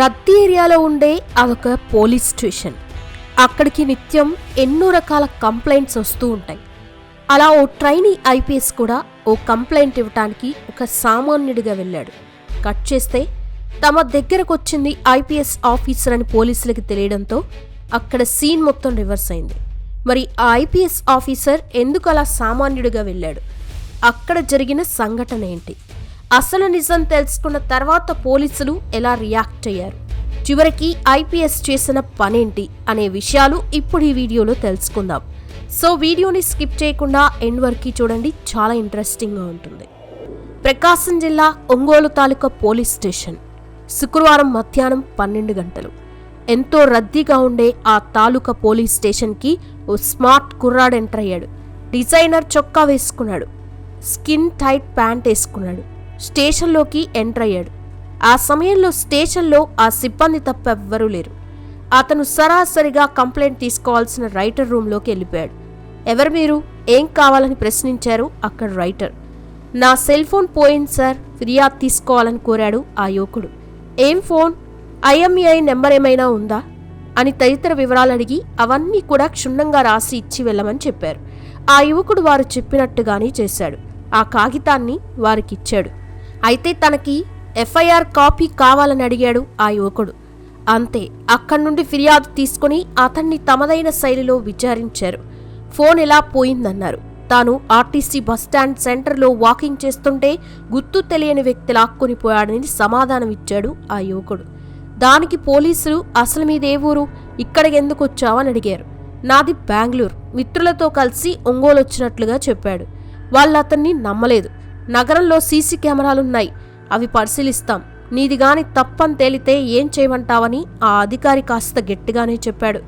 రద్దీ ఏరియాలో ఉండే అదొక పోలీస్ స్టేషన్. అక్కడికి నిత్యం ఎన్నో రకాల కంప్లైంట్స్ వస్తూ ఉంటాయి. అలా ఓ ట్రైనీ ఐపీఎస్ కూడా ఓ కంప్లైంట్ ఇవ్వటానికి ఒక సామాన్యుడిగా వెళ్ళాడు. కట్ చేస్తే తమ దగ్గరకు వచ్చింది ఐపీఎస్ ఆఫీసర్ అని పోలీసులకి తెలియడంతో అక్కడ సీన్ మొత్తం రివర్స్ అయింది. మరి ఆ ఐపీఎస్ ఆఫీసర్ ఎందుకు అలా సామాన్యుడిగా వెళ్ళాడు? అక్కడ జరిగిన సంఘటన ఏంటి? అసలు నిజం తెలుసుకున్న తర్వాత పోలీసులు ఎలా రియాక్ట్ అయ్యారు? చివరికి ఐపీఎస్ చేసిన పనేంటి అనే విషయాలు ఇప్పుడు ఈ వీడియోలో తెలుసుకుందాం. సో వీడియోని స్కిప్ చేయకుండా ఎండ్ వరకు చూడండి చాలా ఇంట్రెస్టింగ్గా ఉంటుంది. ప్రకాశం జిల్లా ఒంగోలు తాలూకా పోలీస్ స్టేషన్ శుక్రవారం మధ్యాహ్నం పన్నెండు గంటలు. ఎంతో రద్దీగా ఉండే ఆ తాలూకా పోలీస్ స్టేషన్కి ఓ స్మార్ట్ కుర్రాడు ఎంటర్ అయ్యాడు. డిజైనర్ చొక్కా వేసుకున్నాడు. స్కిన్ టైట్ ప్యాంట్ వేసుకున్నాడు. స్టేషన్లోకి ఎంటర్ అయ్యాడు. ఆ సమయంలో స్టేషన్లో ఆ సిబ్బంది తప్ప ఎవ్వరూ లేరు. అతను సరాసరిగా కంప్లైంట్ తీసుకోవాల్సిన రైటర్ రూమ్లోకి వెళ్ళిపోయాడు. ఎవరు మీరు? ఏం కావాలని ప్రశ్నించారు అక్కడ రైటర్. నా సెల్ ఫోన్ పోయింది సార్ ఫిర్యాదు తీసుకోవాలని కోరాడు ఆ యువకుడు. ఏం ఫోన్? ఐఎంఈఐ నెంబర్ ఏమైనా ఉందా? అని తదితర వివరాలు అడిగి అవన్నీ కూడా క్షుణ్ణంగా రాసి ఇచ్చి వెళ్ళమని చెప్పారు. ఆ యువకుడు వారు చెప్పినట్టుగానే చేశాడు. ఆ కాగితాన్ని వారికిచ్చాడు అయితే తనకి ఎఫ్ఐఆర్ కాపీ కావాలని అడిగాడు ఆ యువకుడు. అంతే అక్కడి నుండి ఫిర్యాదు తీసుకుని అతన్ని తమదైన శైలిలో విచారించారు. ఫోన్ ఎలా పోయిందన్నారు. తాను ఆర్టీసీ బస్టాండ్ సెంటర్లో వాకింగ్ చేస్తుంటే గుర్తు తెలియని వ్యక్తి లాక్కొని పోయాడని సమాధానం ఇచ్చాడు ఆ యువకుడు. దానికి పోలీసులు అసలు మీదే ఊరు? ఇక్కడికి ఎందుకు వచ్చావని అడిగారు. నాది బెంగళూరు. మిత్రులతో కలిసి ఒంగోలు వచ్చినట్లుగా చెప్పాడు. వాళ్ళు అతన్ని నమ్మలేదు. నగరంలో సీసీ కెమెరాలున్నాయి. అవి పరిశీలిస్తాం. నీది గాని తప్పని తేలితే ఏం చేయమంటావని ఆ అధికారి కాస్త గట్టిగానే చెప్పాడు.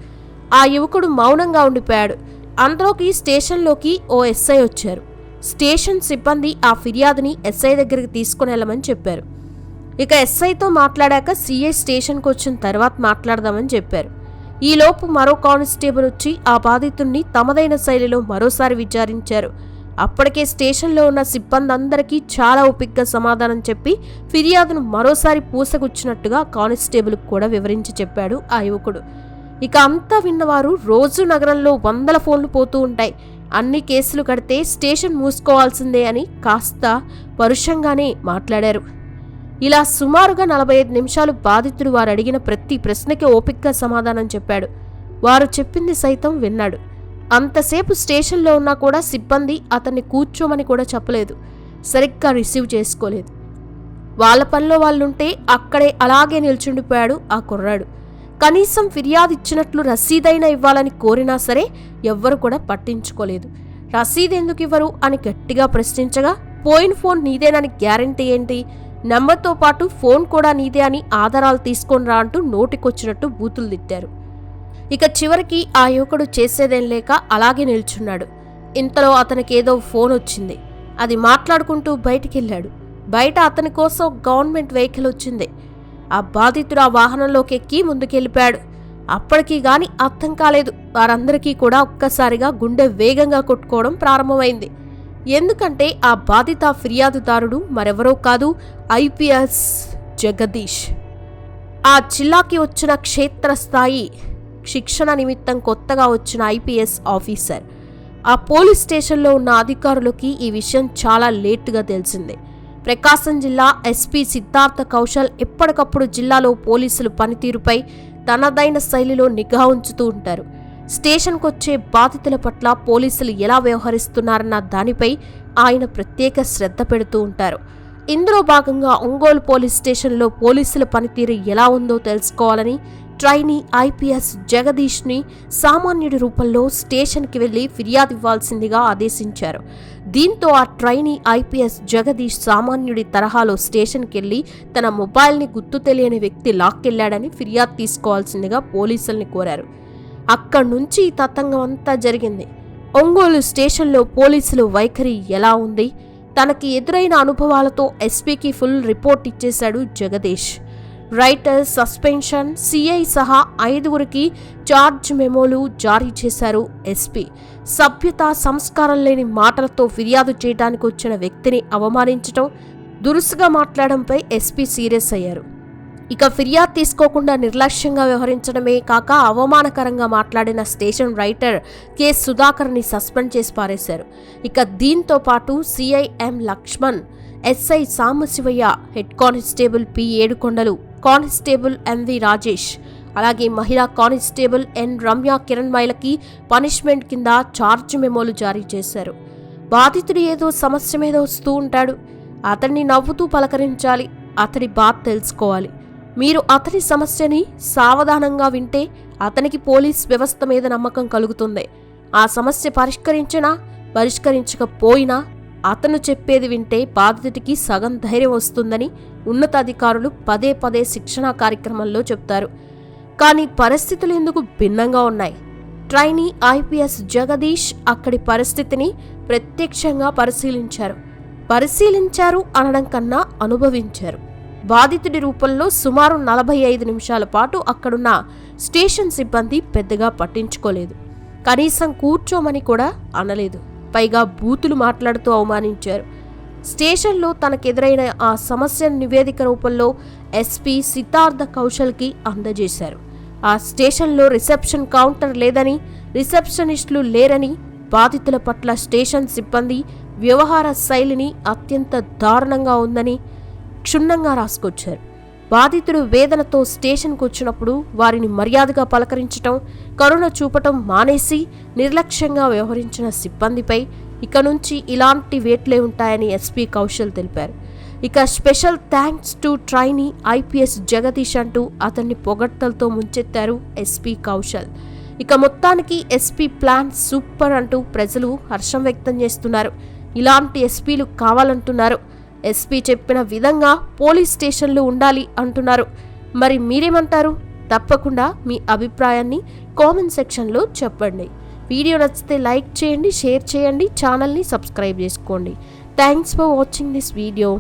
ఆ యువకుడు మౌనంగా ఉండిపోయాడు. అందులోకి స్టేషన్లోకి ఓ ఎస్ఐ వచ్చారు. స్టేషన్ సిబ్బంది ఆ ఫిర్యాదుని ఎస్ఐ దగ్గరికి తీసుకుని వెళ్ళమని చెప్పారు. ఇక ఎస్ఐతో మాట్లాడాక సిఐ స్టేషన్కి వచ్చిన తర్వాత మాట్లాడదామని చెప్పారు. ఈలోపు మరో కానిస్టేబుల్ వచ్చి ఆ బాధితుణ్ణి తమదైన శైలిలో మరోసారి విచారించారు. అప్పటికే స్టేషన్లో ఉన్న సిబ్బంది అందరికీ చాలా ఓపిగ్గా సమాధానం చెప్పి ఫిర్యాదును మరోసారి పూసగుచ్చినట్టుగా కానిస్టేబుల్కి కూడా వివరించి చెప్పాడు ఆ యువకుడు. ఇక అంతా విన్నవారు రోజు నగరంలో వందల ఫోన్లు పోతూ ఉంటాయి. అన్ని కేసులు కడితే స్టేషన్ మూసుకోవాల్సిందే అని కాస్త పరుషంగానే మాట్లాడారు. ఇలా సుమారుగా నలభై ఐదు నిమిషాలు బాధితుడు వారు అడిగిన ప్రతి ప్రశ్నకి ఓపిక్గా సమాధానం చెప్పాడు. వారు చెప్పింది సైతం విన్నాడు. అంతసేపు స్టేషన్లో ఉన్నా కూడా సిబ్బంది అతన్ని కూర్చోమని కూడా చెప్పలేదు. సరిగ్గా రిసీవ్ చేసుకోలేదు. వాళ్ళ పనిలో వాళ్ళుంటే అక్కడే అలాగే నిల్చుండిపోయాడు ఆ కుర్రాడు. కనీసం ఫిర్యాదు ఇచ్చినట్లు రసీదైనా ఇవ్వాలని కోరినా సరే ఎవ్వరు కూడా పట్టించుకోలేదు. రసీదు ఎందుకు ఇవ్వరు అని గట్టిగా ప్రశ్నించగా పోయిన ఫోన్ నీదేనని గ్యారంటీ ఏంటి? నెంబర్తో పాటు ఫోన్ కూడా నీదే అని ఆధారాలు తీసుకొని రా అంటూ నోటికొచ్చినట్టు బూతులు తిట్టారు. ఇక చివరికి ఆ యువకుడు చేసేదేం లేక అలాగే నిల్చున్నాడు. ఇంతలో అతనికి ఏదో ఫోన్ వచ్చింది. అది మాట్లాడుకుంటూ బయటికెళ్ళాడు. బయట అతని కోసం గవర్నమెంట్ వెహికల్ వచ్చింది. ఆ బాధితుడు ఆ వాహనంలోకి ఎక్కి ముందుకెళ్ళిపోయాడు. అప్పటికీ గాని అర్థం కాలేదు. వారందరికీ కూడా ఒక్కసారిగా గుండె వేగంగా కొట్టుకోవడం ప్రారంభమైంది. ఎందుకంటే ఆ బాధిత ఫిర్యాదుదారుడు మరెవరో కాదు ఐపీఎస్ జగదీష్. ఆ జిల్లాకి వచ్చిన క్షేత్రస్థాయి శిక్షణ నిమిత్తం కొత్తగా వచ్చిన ఐపీఎస్ ఆఫీసర్. ఆ పోలీస్ స్టేషన్లో ఉన్న అధికారులకి ఈ విషయం చాలా లేటుగా తెలిసింది. ప్రకాశం జిల్లా ఎస్పీ సిద్ధార్థ కౌశల్ ఎప్పటికప్పుడు జిల్లాలో పోలీసులు పనితీరుపై తనదైన శైలిలో నిఘా ఉంచుతూ ఉంటారు. స్టేషన్కు వచ్చే బాధితుల పట్ల పోలీసులు ఎలా వ్యవహరిస్తున్నారన్న దానిపై ఆయన ప్రత్యేక శ్రద్ధ పెడుతూ ఉంటారు. ఇందులో భాగంగా ఒంగోలు పోలీస్ స్టేషన్లో పోలీసుల పనితీరు ఎలా ఉందో తెలుసుకోవాలని ట్రైనీ ఐపీఎస్ జగదీష్ని సామాన్యుడి రూపంలో స్టేషన్కి వెళ్ళి ఫిర్యాదు ఇవ్వాల్సిందిగా ఆదేశించారు. దీంతో ఆ ట్రైనీ ఐపీఎస్ జగదీష్ సామాన్యుడి తరహాలో స్టేషన్కి వెళ్ళి తన మొబైల్ని గుర్తు తెలియని వ్యక్తి లాక్కెళ్ళాడని ఫిర్యాదు తీసుకోవాల్సిందిగా పోలీసుల్ని కోరారు. అక్కడి నుంచి ఈ తతంగం అంతా జరిగింది. ఒంగోలు స్టేషన్లో పోలీసులు వైఖరి ఎలా ఉంది? తనకి ఎదురైన అనుభవాలతో ఎస్పీకి ఫుల్ రిపోర్ట్ ఇచ్చేశాడు జగదీష్. రైటర్ సస్పెన్షన్ సిఐ సహా ఐదుగురికి చార్జ్ మెమోలు జారీ చేశారు ఎస్పీ. సభ్యత సంస్కారం లేని మాటలతో ఫిర్యాదు చేయడానికి వచ్చిన వ్యక్తిని అవమానించటం దురుసుగా మాట్లాడడంపై ఎస్పీ సీరియస్ అయ్యారు. ఇక ఫిర్యాదు తీసుకోకుండా నిర్లక్ష్యంగా వ్యవహరించడమే కాక అవమానకరంగా మాట్లాడిన స్టేషన్ రైటర్ కె. సుధాకర్ని సస్పెండ్ చేసి పారేశారు. ఇక దీంతో పాటు CI M Lakshman SI Sambasivaiah head constable P. Edukondalu constable MV Rajesh. అలాగే మహిళా కానిస్టేబుల్ ఎన్ రమ్య కిరణ్మయిలకి పనిష్మెంట్ కింద ఛార్జ్ మెమోలు జారీ చేశారు. బాధితుడు ఏదో సమస్య మీద వస్తూ ఉంటాడు. అతన్ని నవ్వుతూ పలకరించాలి. అతడి బాధ తెలుసుకోవాలి. మీరు అతని సమస్యని సావధానంగా వింటే అతనికి పోలీస్ వ్యవస్థ మీద నమ్మకం కలుగుతుంది. ఆ సమస్య పరిష్కరించినా పరిష్కరించకపోయినా అతను చెప్పేది వింటే బాధితుడికి సగం ధైర్యం వస్తుందని ఉన్నతాధికారులు పదే పదే శిక్షణా కార్యక్రమంలో చెప్తారు. కానీ పరిస్థితులు ఎందుకు భిన్నంగా ఉన్నాయి? ట్రైనీ ఐపీఎస్ జగదీష్ అక్కడి పరిస్థితిని ప్రత్యక్షంగా పరిశీలించారు. పరిశీలించారు అనడం కన్నా అనుభవించారు. బాధితుడి రూపంలో సుమారు నలభై ఐదు నిమిషాల పాటు అక్కడున్న స్టేషన్ సిబ్బంది పెద్దగా పట్టించుకోలేదు. కనీసం కూర్చోమని కూడా అనలేదు. పైగా బూతులు మాట్లాడుతూ అవమానించారు. స్టేషన్లో తనకెదురైన ఆ సమస్య నివేదిక రూపంలో ఎస్పీ సిద్ధార్థ కౌశల్కి అందజేశారు. ఆ స్టేషన్లో రిసెప్షన్ కౌంటర్ లేదని రిసెప్షనిస్టులు లేరని బాధితుల పట్ల స్టేషన్ సిబ్బంది వ్యవహార శైలిని అత్యంత దారుణంగా ఉందని క్షుణ్ణంగా రాసుకొచ్చారు. బాధితుడు వేదనతో స్టేషన్కు వచ్చినప్పుడు వారిని మర్యాదగా పలకరించటం కరుణ చూపటం మానేసి నిర్లక్ష్యంగా వ్యవహరించిన సిబ్బందిపై ఇక నుంచి ఇలాంటి వేట్లే ఉంటాయని ఎస్పీ కౌశల్ తెలిపారు. ఇక special thanks to trainee IPS Jagadish అంటూ అతన్ని పొగడ్తలతో ముంచెత్తారు ఎస్పీ కౌశల్. ఇక మొత్తానికి ఎస్పీ ప్లాన్ సూపర్ అంటూ ప్రజలు హర్షం వ్యక్తం చేస్తున్నారు. ఇలాంటి ఎస్పీలు కావాలంటున్నారు. ఎస్పీ చెప్పిన విధంగా పోలీస్ స్టేషన్లు ఉండాలి అంటున్నారు. మరి మీరేమంటారు? తప్పకుండా మీ అభిప్రాయాన్ని కామెంట్ సెక్షన్లో చెప్పండి. వీడియో నచ్చితే లైక్ చేయండి షేర్ చేయండి ఛానల్ని సబ్స్క్రైబ్ చేసుకోండి. Thanks for watching this video.